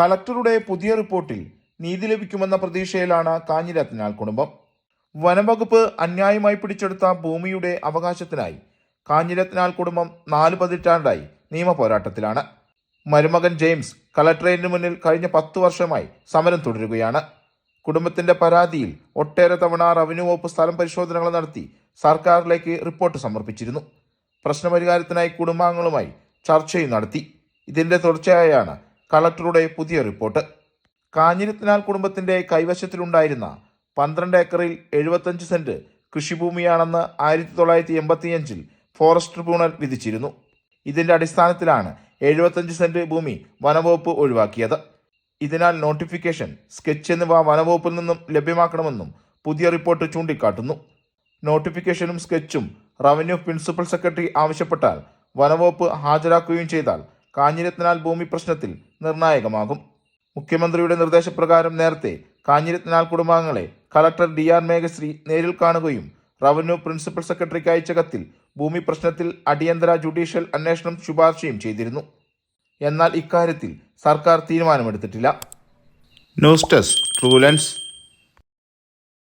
കളക്ടറുടെ പുതിയ റിപ്പോർട്ടിൽ നീതി ലഭിക്കുമെന്ന പ്രതീക്ഷയിലാണ് കാഞ്ഞിരത്തിനാൽ കുടുംബം. വനംവകുപ്പ് അന്യായമായി പിടിച്ചെടുത്ത ഭൂമിയുടെ അവകാശത്തിനായി കാഞ്ഞിരത്തിനാൽ കുടുംബം നാല് പതിറ്റാണ്ടായി നിയമപോരാട്ടത്തിലാണ്. മരുമകൻ ജെയിംസ് കളക്ടറേറ്റിന് മുന്നിൽ കഴിഞ്ഞ പത്ത് വർഷമായി സമരം തുടരുകയാണ്. കുടുംബത്തിന്റെ പരാതിയിൽ ഒട്ടേറെ തവണ റവന്യൂ വകുപ്പ് സ്ഥലം പരിശോധനകൾ നടത്തി സർക്കാരിലേക്ക് റിപ്പോർട്ട് സമർപ്പിച്ചിരുന്നു. പ്രശ്നപരിഹാരത്തിനായി കുടുംബാംഗങ്ങളുമായി ചർച്ചയും നടത്തി. ഇതിന്റെ തുടർച്ചയായാണ് കളക്ടറുടെ പുതിയ റിപ്പോർട്ട്. കാഞ്ഞിരത്തിനാൽ കുടുംബത്തിന്റെ കൈവശത്തിലുണ്ടായിരുന്ന പന്ത്രണ്ട് ഏക്കറിൽ എഴുപത്തഞ്ച് സെന്റ് കൃഷിഭൂമിയാണെന്ന് ആയിരത്തി തൊള്ളായിരത്തി എൺപത്തിയഞ്ചിൽ ഫോറസ്റ്റ് ട്രിബ്യൂണൽ വിധിച്ചിരുന്നു. ഇതിന്റെ അടിസ്ഥാനത്തിലാണ് എഴുപത്തഞ്ച് സെന്റ് ഭൂമി വനവകുപ്പ് ഒഴിവാക്കിയത്. ഇതിനാൽ നോട്ടിഫിക്കേഷൻ സ്കെച്ച് എന്നിവ വനവകുപ്പിൽ നിന്നും ലഭ്യമാക്കണമെന്നും പുതിയ റിപ്പോർട്ട് ചൂണ്ടിക്കാട്ടുന്നു. നോട്ടിഫിക്കേഷനും സ്കെച്ചും റവന്യൂ പ്രിൻസിപ്പൽ സെക്രട്ടറി ആവശ്യപ്പെട്ടാൽ വനവകുപ്പ് ഹാജരാക്കുകയും ചെയ്താൽ കാഞ്ഞിരത്തിനാൽ ഭൂമി പ്രശ്നത്തിൽ നിർണായകമാകും. മുഖ്യമന്ത്രിയുടെ നിർദ്ദേശപ്രകാരം നേരത്തെ കാഞ്ഞിരത്തിനാൽ കുടുംബാംഗങ്ങളെ കളക്ടർ ഡി ആർ മേഘശ്രീ നേരിൽ കാണുകയും റവന്യൂ പ്രിൻസിപ്പൽ സെക്രട്ടറിക്ക് അയച്ച കത്തിൽ ഭൂമി പ്രശ്നത്തിൽ അടിയന്തര ജുഡീഷ്യൽ അന്വേഷണം ശുപാർശയും ചെയ്തിരുന്നു. എന്നാൽ ഇക്കാര്യത്തിൽ സർക്കാർ തീരുമാനമെടുത്തിട്ടില്ല. News desk ട്രൂലൻസ്